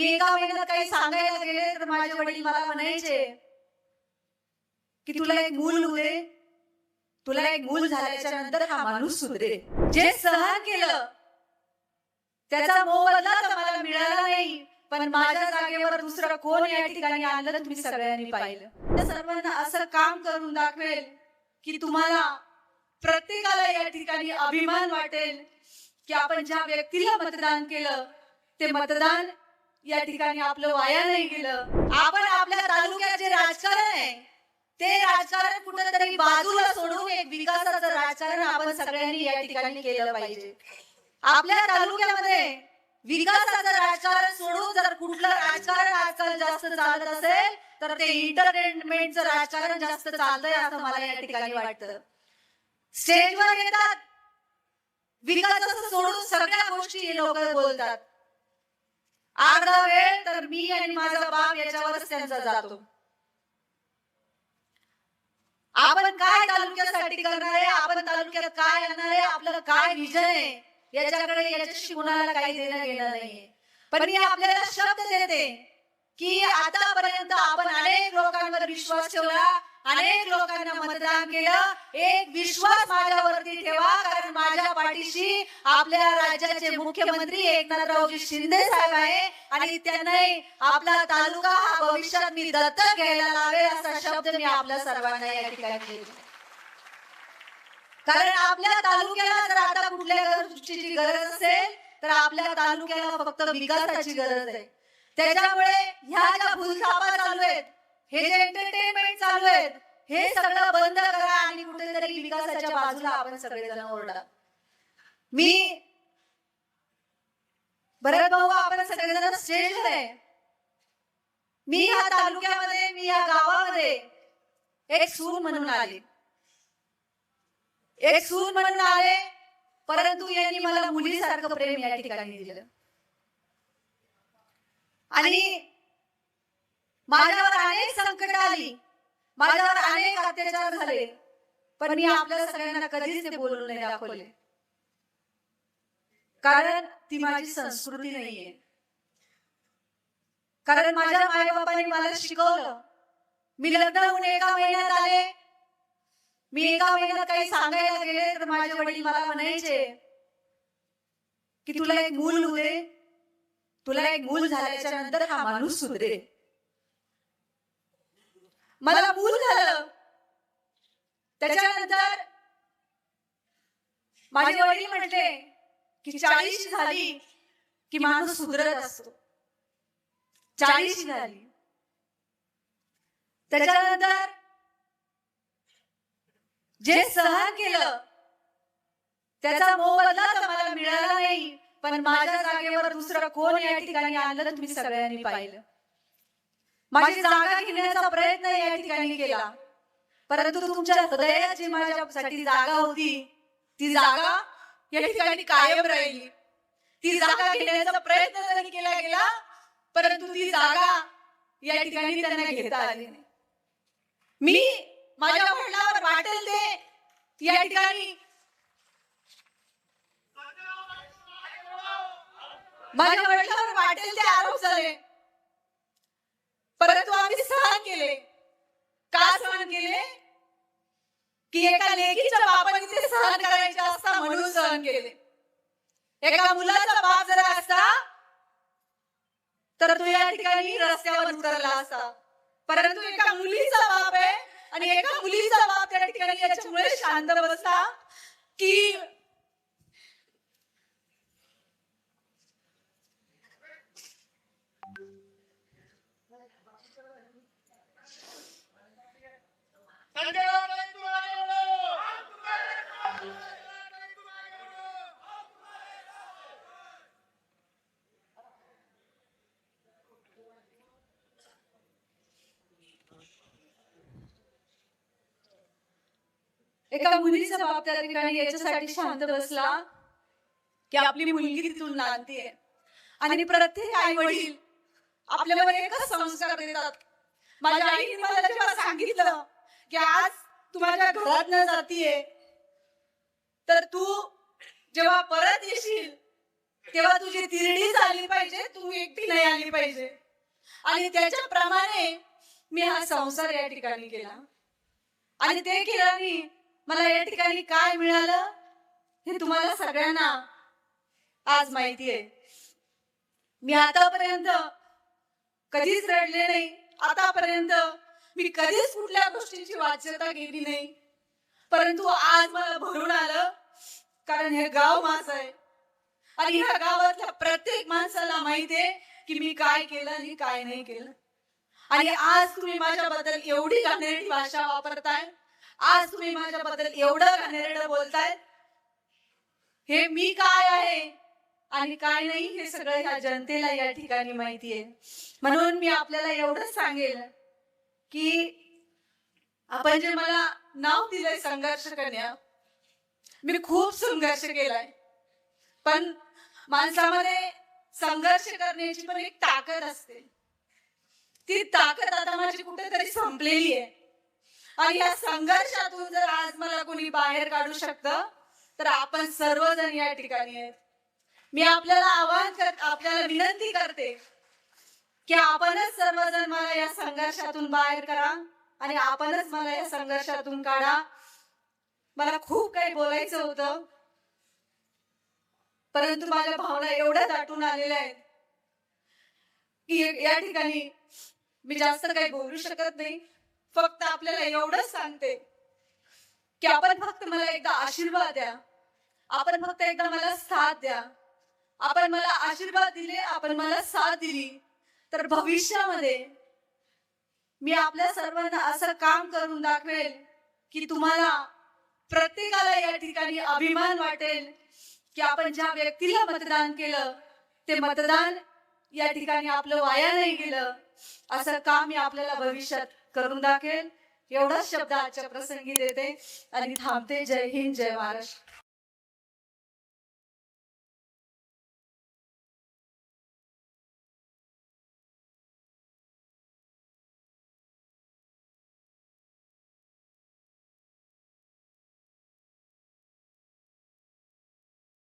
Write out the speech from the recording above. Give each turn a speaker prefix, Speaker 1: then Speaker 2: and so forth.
Speaker 1: मी एका महिन्यात काही सांगायला गेले तर माझे वडील मला म्हणायचे की तुला एक मूल होऊ तुला एक मूल झाल्याच्यानंतर हा माणूस सुधरे जे सहन केलं त्याचा मोबदला तर मला मिळाला नाही. पण माझ्या जागेवर दुसरं कोण या ठिकाणी आलं तुम्ही सगळ्यांनी पाहिलं. त्या सर्वांना असं काम करून दाखवेल की तुम्हाला प्रत्येकाला या ठिकाणी अभिमान वाटेल की आपण ज्या व्यक्तीला मतदान केलं ते मतदान या ठिकाणी आपलं वाया नाही गेलं. आपण आपल्या तालुक्यात जे राजकारण आहे. ते राजकारण कुठेतरी बाजूला सोडून एक विकासाचं राजकारण आपण सगळ्यांनी या ठिकाणी केलं पाहिजे. आपल्या तालुक्यामध्ये विकासाचं राजकारण सोडून जर कुठलं राजकारण आजकाल जास्त चालत असेल तर ते इंटरटेनमेंटचं राजकारण जास्त चालतंय असं मला या ठिकाणी वाटतं. स्टेजवर येतात. विकासाचं सोडून सगळ्या गोष्टी लोक बोलतात. अर्धा वेळ तर मी आणि माझा बाप याच्यावरच त्यांचा जातो. आपण काय तालुक्यासाठी करणार आहे? आपण तालुक्यात काय येणार आहे? आपलं काय विजन आहे? याच्याकडे याच्याशी कुणाला काही देणं घेणं नाहीये. पण मी आपल्याला शब्द देते की आतापर्यंत आपण अनेक लोकांवर विश्वास ठेवला अनेक लोकांना मतदान केलं. एक विश्वास माझ्यावरती ठेवा. पाठीशी आपल्या राज्याचे मुख्यमंत्री एकनाथरावजी शिंदे साहेब आहे. आणि त्यांनाही आपला तालुका हा भविष्यात मी दत्तक घ्यायला लावे असा शब्द मी आपल्या सर्वांना या ठिकाणी कारण आपल्या तालुक्याला जर आता कुठल्या गोष्टीची गरज असेल तर आपल्या तालुक्याला फक्त विकासाची गरज आहे. त्याच्यामुळे ह्या ज्या भूलथापा चालू आहेत हे जे एंटरटेनमेंट चालू आहेत हे सगळं बंद करा आणि कुठेतरी विकासाच्या बाजूला आपण सगळेजण ओरडा. मी भरत भाऊ हो, आपण सगळेजण श्रेष्ठ आहे. मी या तालुक्यामध्ये मी या गावामध्ये एक सूर म्हणून आले. एक सूर म्हणून आले परंतु यांनी मला मुलीसारखं प्रेम या ठिकाणी दिलं. आणि माझ्यावर अनेक संकट आली. माझ्यावर अनेक अत्याचार झाले. पण मी आपल्या सगळ्यांना कधीच ते बोलून नाही दाखवले. कारण ती माझी संस्कृती नाहीये. कारण माझ्या मायबापांनी मला शिकवलं मी लग्न होऊन एका महिन्यात आले. मी एका महिन्यात काही सांगायला गेले तर माझे वडील मला म्हणायचे की तुला एक मूल होऊ दे. तुला एक मूल झाल्याच्यानंतर हा माणूस सुधरे मला मूल झालं. त्याच्यानंतर माझे वडील म्हटले की चाळीस झाली की माणूस सुधरत असतो. चाळीस झाली. त्याच्यानंतर जे सहन केलं त्याचा मोबदला तर मला मिळाला नाही. पण माझ्या जागेवर दुसरं कोण या ठिकाणी आलं तुम्ही सगळ्यांनी पाहिलं. माझी जागा घेण्याचा प्रयत्न या ठिकाणी केला. परंतु तुमच्या हृदयात जी माझ्यासाठी जागा होती. ती जागा या ठिकाणी कायम राहिली. ती जागा घेण्याचा प्रयत्न जरी केला गेला परंतु ती जागा या ठिकाणी त्यांना घेता आली नाही. मी माझ्या वडिलावर वाटेल ते या ठिकाणी. माझ्या वडिलावर वाटेल ते आरोप झाले. परंतु आम्ही सहन केले. का सहन केले? की एका लेकीच्या बापाने ते सहन करायचे असता म्हणून सहन केले. एका मुलाचा बाप जर असता तर तो या ठिकाणी रस्त्यावर उतरला असता. परंतु एका मुलीचा बाप आहे आणि एका मुलीचा बाप त्या ठिकाणी याच्यामुळे शांत बसला की एका मुलीचा बाप त्या ठिकाणी याच्यासाठी शांत बसला की आपली मुलगी तिथून नांदतीये आणि प्रत्येक आई वडील आपल्यावर एकच संस्कार देतात. माझ्या आईने मला जेव्हा सांगितलं की आज तू माझ्या घरात न जातीये तर तू जेव्हा परत येशील तेव्हा तुझी तिरडी झाली पाहिजे तू एकटी नाही आली पाहिजे. आणि त्याच्याप्रमाणे मी हा संसार या ठिकाणी केला. आणि ते केल्याने मला या ठिकाणी काय मिळालं हे तुम्हाला सगळ्यांना आज माहिती आहे. मी आतापर्यंत कधीच रडले नाही. आतापर्यंत मी कधीच कुठल्या गोष्टीची वाच्यता केली नाही. परंतु आज मला भरून आलं कारण हे गाव माझं आहे. आणि ह्या गावातल्या प्रत्येक माणसाला माहितीये की मी काय केलं आणि काय नाही केलं. आणि आज तुम्ही माझ्याबद्दल एवढी घाणेरडी भाषा वापरताय आज तुम्ही माझ्याबद्दल एवढं घाणेरडं बोलताय? हे मी काय आहे? आणि काय नाही हे सगळं ह्या जनतेला या ठिकाणी माहिती आहे म्हणून मी आपल्याला एवढंच सांगेल की आपण जे मला नाव दिलंय संघर्ष कन्या मी खूप संघर्ष केलाय. पण माणसामध्ये संघर्ष करण्याची पण एक ताकद असते. ती ताकद आता माझी कुठेतरी संपलेली आहे. आणि या संघर्षातून जर आज मला कोणी बाहेर काढू शकतं तर आपण सर्वजण या ठिकाणी आहेत. मी आपल्याला आवाहन कर आपल्याला विनंती करते की आपणच सर्वजण मला या संघर्षातून बाहेर करा आणि आपणच मला या संघर्षातून काढा. मला खूप काही बोलायचं होतं परंतु माझ्या भावना एवढ्या दाटून आलेल्या आहेत की या ठिकाणी मी जास्त काही बोलू शकत नाही. फक्त आपल्याला एवढंच सांगते की आपण फक्त मला एकदा आशीर्वाद द्या. आपण फक्त एकदा मला साथ द्या. आपण मला आशीर्वाद दिले आपण मला साथ दिली तर भविष्यामध्ये मी आपल्या सर्वांना असं काम करून दाखवेल की तुम्हाला प्रत्येकाला या ठिकाणी अभिमान वाटेल की आपण ज्या व्यक्तीला मतदान केलं ते मतदान या ठिकाणी आपलं वाया नाही गेलं. असं काम मी आपल्याला भविष्यात करून दाखेल. एवढाच शब्द आजच्या प्रसंगी देते. आणि थांबते. जय हिंद जय महाराष्ट्र.